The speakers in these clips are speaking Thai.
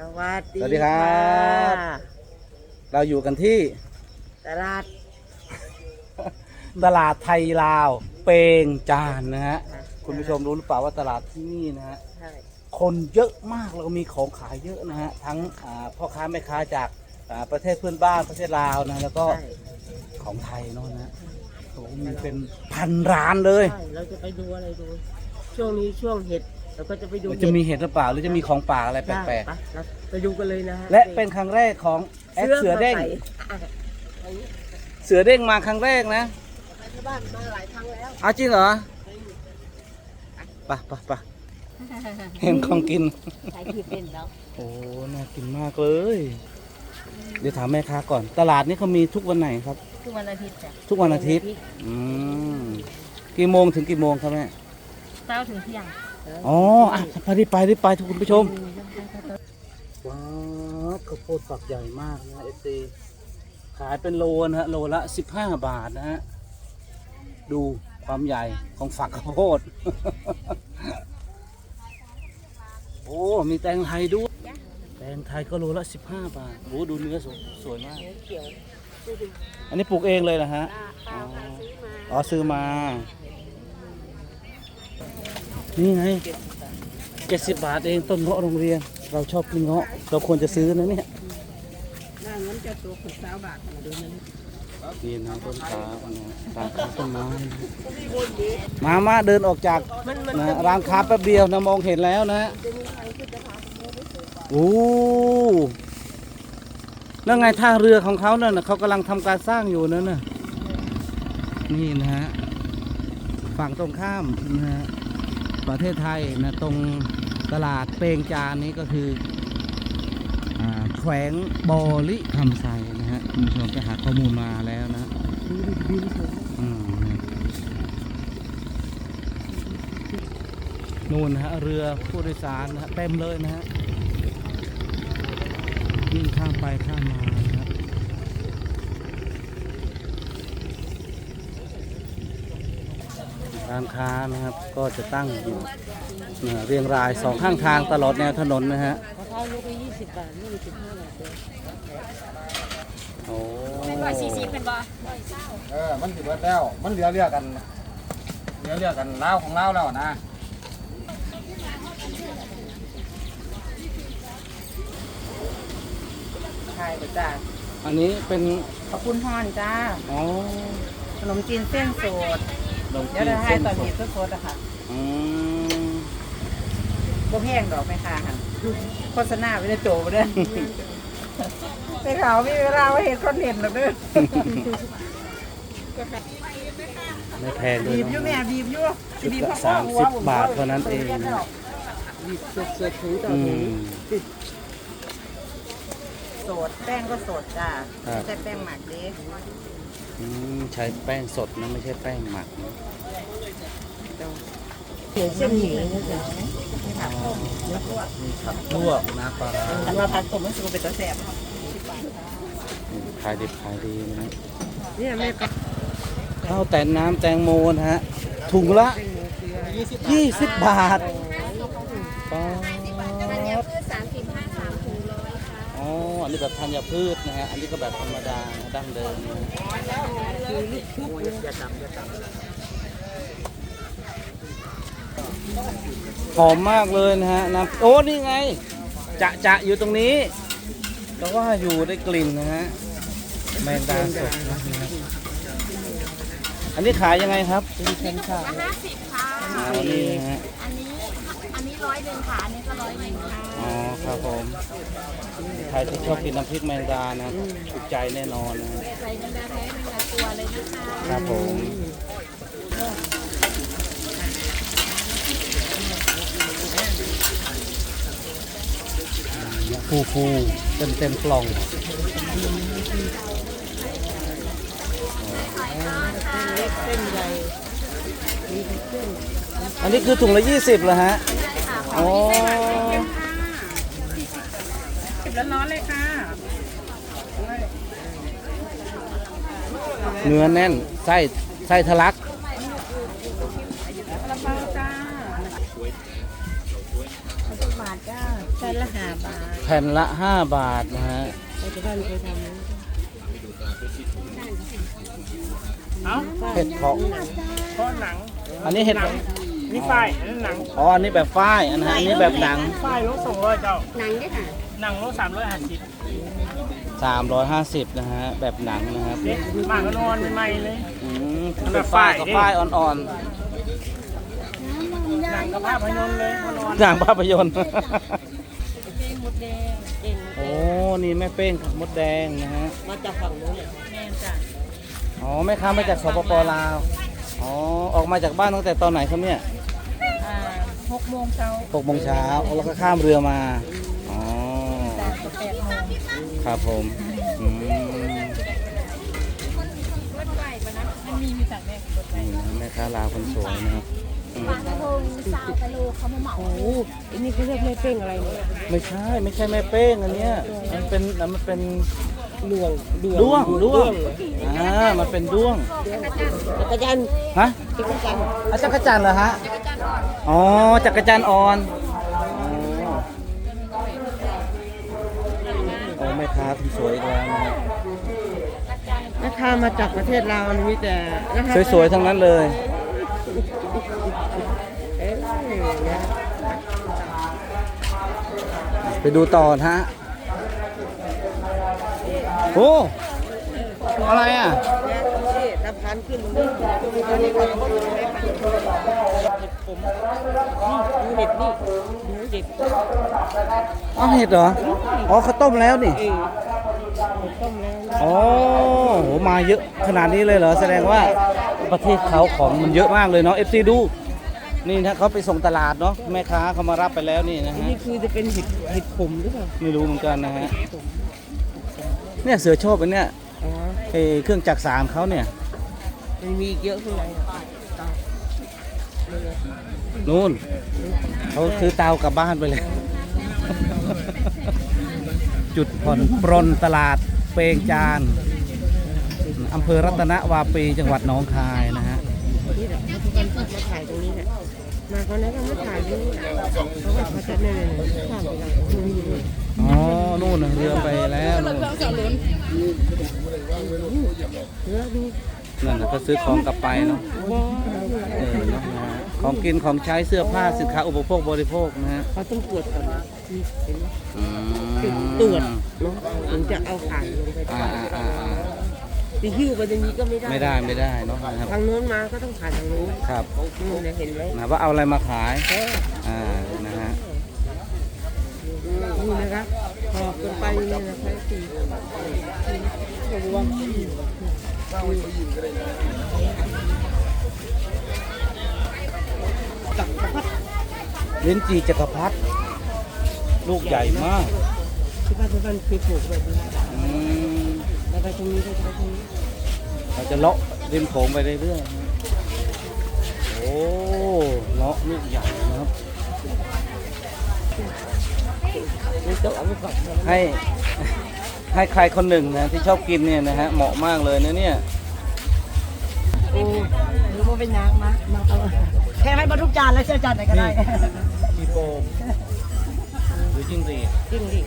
สวัสดีสวัสดีครับะเราอยู่กันที่ตลาดตลาดไทยลาว เปงจานนะฮะ คุณผู้ชมรู้หรือเปล่าว่าตลาดที่นี่นะฮะ ใช่คนเยอะมากแล้วก็มีของขายเยอะนะฮะ ทั้งอ่าพ่อค้าแม่ค้าจากอ่าประเทศเพื่อนบ้านประเทศลาวนะ แล้วก็ใช่ของไทยเนาะนะฮะโอ้โหมีเป็นพันร้านเลย ใช่เราจะไปดูอะไรดู ช่วงนี้ช่วงเห็ด เราก็จะไปดูมันจะมีเห็ดหรือเปล่าหรือจะมีของป่าอะไรแปลกได้ปะเราไปดูกันเลยนะฮๆและเป็นครั้งแรกของแอดเสือเด้งมาใส่อะเสือเด้งมาครั้งแรกนะไปที่บ้านมาหลายครั้งแล้วอ้าวจริงเหรอไปะปะปะเห็นของกิน ใช้ขีดเป็นแล้วโอ้ น่ากินมากเลย เดี๋ยวถามแม่ค้าก่อน ตลาดนี้เขามีทุกวันไหนครับ ทุกวันอาทิตย์จ้ะทุกวันอาทิตย์ อืม กี่โมงถึงกี่โมงครับแม่เช้าถึงเที่ยง อ๋ออะไปรีบไปรีบไปทุกคุณผู้ชม ว้าวข้าวโพดฝักใหญ่มากนะเอฟซีขายเป็นโลนะฮะโลละสิบห้าบาทนะฮะ ดูความใหญ่ของฝักข้าวโพด โอ้ มีแตงไทยด้วย แตงไทยก็โลละสิบห้าบาทโอ้ดูเนื้อสวยสวยมากเขียวอันนี้ปลูกเองเลยนะฮะ อ๋ออ๋อซื้อมา นี่ไงเจ็ดสิบบาทเองต้นเงาะโรงเรียน เราชอบกินเงาะ เราควรจะซื้อนะเนี่ยน่าเงินจะตัวคนสาวบาทมาดูนั่นนี่นะต้นขานะร้านค้าต้นไม้นะมามาเดินออกจากมันมันนะร้านค้าแป๊บเดียวนะมองเห็นแล้วนะโอ้แล้วไงท่าเรือของเขาเนี่ยนะเขากำลังทำการสร้างอยู่นั่นน่ะนี่นะฮะฝั่งตรงข้ามนะฮะ ประเทศไทยนะตรงตลาดเปงจานนี้ก็คืออแขวงบอลิคำไซนะฮะคุณผู้ชมไปหาข้อมูลมาแล้วนะนู่นนะฮะเรือผู้โดยสารนะฮะเต็มเลยนะฮะวิ่งข้ามไปข้ามมานะฮะ ร้านค้านะครับก็จะตั้งอยู่เรียงรายสองข้างทางตลอดแนวถนนนะฮะมะพร้าวลูกละยี่สิบบาทนี่สิบห้าบาทเลยโอ้ร้อสี่สิบเป็นบ่เออมันสิเบิดแล้วมันเหลือเรียกกันเหลือเรียกกันเล่าของเล่าแล้วนะใช่จ้าอันนี้เป็นขอบคุณฮอนจ้าอ๋อขนมจีนเส้นสด ดอกเดี๋ยวจีนเราให้เส้นตอนสนี้ดสดๆอะค่ะอืมบ่แพงดอกไหมค่ะหันโฆษณาไม่ได้โจไปเด้อไปเขามีเวลาว่าเห็นคนเห็นหรอกเด้อไม่แพงด้วยบีบอยู่เนาะแม่บีบอยู่ชุดบีบละพ่อสามสิบบาทเท่านั้นเองนะบีบสดๆถุงต่ออืถุงมสดแป้งก็สดจ้าครับไม่ใช่แป้งหมักเด้อืม ใช้แป้งสดนะไม่ใช่แป้งหมักนะเส้นหมี่นะจ๊ะมีผักลวกนะปลาร้าอันว่าผักต้มมันสุกเป็นตัวแสบอืมขายดิบขายดีนะฮะเนี่ยแม่ก็ข้าวแต่นน้ำแตงโมนะฮะ ถุงละ 20 บาทป๊า ธัญ ด พืชสามสิบห้าสามถุงร้อยค่ะ อันนี้แบบธัญพืชนะฮะ อันนี้ก็แบบธรรมดานะดั้งเดิมนะฮะหอมมากเลยนะฮะน้ำโอ้นี่ไง จะจะอยู่ตรงนี้แล้วว่าอยู่ได้กลิ่นนะฮะแมงดาสดนะฮะอันนี้ขายยังไงครับเป็นค่ะละห้าสิบค่ะอ๋อนี่นะฮะอั นนี้อันนี้ร้อยหนึ่งค่ะอันนี้ก็ร้อยหนึ่งค่ะอ๋อครับผมใครที่ชอบกินน้ำพริกแมงดานะถูกใจแน่นอนนะใส่กันดาแท้เป็นดาตัวเลยนะคะครับผมฟูฟูเต็มเต็มกล่องอันนี้คือถุงละยี่สิบเหรอฮะ อ๋อแล้วร้อนเลยค่ะเนื้อแน่นไส้ไส้ทะลักกระเพราจ้าบาททจ้าแผ่นละห้าบาทแผ่นละ5บาทนะฮะเราจะบ้านเคยทำนะเอ้าเห็ดเพาะเพราะหนัง อันนี้เห็ดนี่ ฝ้ายอันนั้นหนังอ๋ออันนี้แบบฝ้ายอันนะฮะอันนี้แบบหนัง ฝ้ายโลสองร้อยเจ้า หนังด้วยค่ะหนังโลสามร้อยห้าสิบ350 นะฮะ แบบหนังนะครับเด็กมากก็นอนใหม่ๆเลย อืมอันแบบฝ้ายฝ้ายกับดิฝ้ายอ่อนหนังกับภาพยนตร์เลยมานอนๆหนังภาพยนตร์เก่งหมดแดงเก่งโอ้ นี่แม่เป้งกับมดแดงนะฮะ มาจากฝั่งนู้นเลยแม่จ้ะอ๋อแม่ค้ามาจากสปปลาว อ๋อ ออกมาจากบ้านตั้งแต่ตอนไหนครับเนี่ยอ่า หกโมงเช้าหกโมงเช้าแล้วก็ข้ามเรือมา อ๋อ จากแปดโมงครับผมอืมรถไฟปะนะมันมีมีสั่งแม่รถไฟนี่นะแม่ค้าลาวคนสวยนะครับอืมปลากระพงซาวกะโลเขามาเหมาโอ้โหอันนี้เขาเรียกแม่เป้งอะไรเนี่ยไม่ใช่ ไม่ใช่แม่เป้งอันเนี้ย มันเป็นมันเป็นดวงดวงด้วงด้วงอ่ามันเป็นด้วง จักรจันทร์ฮะ จักรจันทร์อาจักรจันทร์เหรอฮะ อ๋อจักรจันทร์อ่อนอ๋อโอ้แม่ค้าคนสวยอีกแล้วนะฮะราคามาจากประเทศลาวมีแต่ราคาสวยๆทั้งนั้นเลยเอ้ยนะไปดูต่อนะฮะโอ้อะไรอะ ตะพันขึ้นตรงนี้ตรงนี้ก่อนเขาอยู่ในพันเห็ดผมนี่ดูเห็ดนี่ดูเห็ดอ้าวเห็ดเหรอ อ๋อเขาต้มแล้วนี่ เออเห็ดต้มแล้วอ๋อโหมาเยอะขนาดนี้เลยเหรอ แสดงว่าประเทศเขาของมันเยอะมากเลยเนาะ FC ดู นี่นะเขาไปส่งตลาดเนาะ แม่ค้าเขามารับไปแล้วนี่นะอันฮะ นี้คือจะเป็นเห็ดเห็ดผมหรือเปล่าไม่รู้เหมือนกันนะฮะ เนี่ยเสือโชคเป็นเนี่ยอ๋อไอ้เครื่องจักรสารเขาเนี่ย มันมีอีกเยอะข้างในอะ นู่นเขาซื้อเตากลับบ้านไปเลย จุดผ่อนปรนตลาดเปงจานอำเภอรัตนวาปีจังหวัดหนองคายนะฮะนี่แหละเขาทุกคนชอบมาถ่ายตรงนี้แหละมาคนนั้นก็มาถ่ายตรงนี้แหละเพราะว่าเขาจะเนี่ยเนี่ยเนี่ยข้ามไปแล้วตรงนี้เลยอ๋อ นู่นน่ะเรือไปแล้วนู่นเนื้อดูนั่นน่ะก็ซื้อของกลับไปเนาะ ของกินของใช้เสื้อผ้าสินค้าอุปโภคบริโภคนะฮะเขาต้องตรวจก่อนนี่เห็นไหมอืมตรวจเนาะถึงจะเอาผ่านลงไปอ่าอ่าอ่าอ่าตีหิ้วไปตรงนี้ก็ไม่ได้ไม่ได้ไม่ได้เนาะนะครับ ทางโน้นมาก็ต้องผ่านทางโน้นครับ นู่นนะเห็นไหมนะว่าเอาอะไรมาขายเอออ่านะฮะนี่นะครับหอบกันไปเนี่ยนะคะสี่ระวัง ลิ้นจีจักรพรรดิลูกใหญ่มากที่บ้านที่บ้านเคยปลูกแบบนี้อืมแล้วไปตรงนี้ก็ไปตรงนี้เราจะเลาะริมโขงไปเรื่อยๆนะโอ้เลาะลูกใหญ่นะครับ นี่ต้องเอาไปก่อนนะให้ ให้ใครคนหนึ่งนะที่ชอบกินเนี่ยนะฮะเหมาะมากเลยนะเนี่ย โอ้หรือว่าเป็นยางมามาเอา แค่ให้บรรทุกจานแล้วเชื่อจานไหนก็ได้มีโปมหรือจิ้งหรีดจริงดิ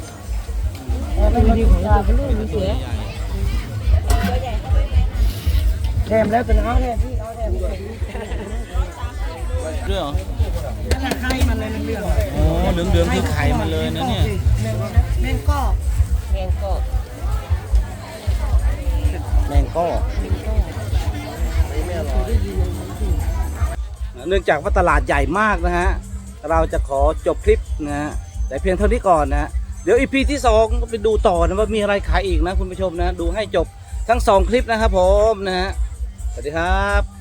เป็นดีของตัวเป็นลูกมีเสือใหญ่แถมแล้วเป็นเอาแถมพี่เอาแถมเรื่องเหรอนั่นแหละไข่มันเลยเหลืองโอ้เหลืองๆคือไข่มันเลยนะเนี่ยแมงก็แมงก็แมงก้อ เนื่องจากว่าตลาดใหญ่มากนะฮะ เราจะขอจบคลิปนะฮะแต่เพียงเท่านี้ก่อนนะเดี๋ยวอีพีที่สองก็ไปดูต่อนะว่ามีอะไรขายอีกนะคุณผู้ชมนะ ดูให้จบทั้งสองคลิปนะครับผมนะฮะสวัสดีครับ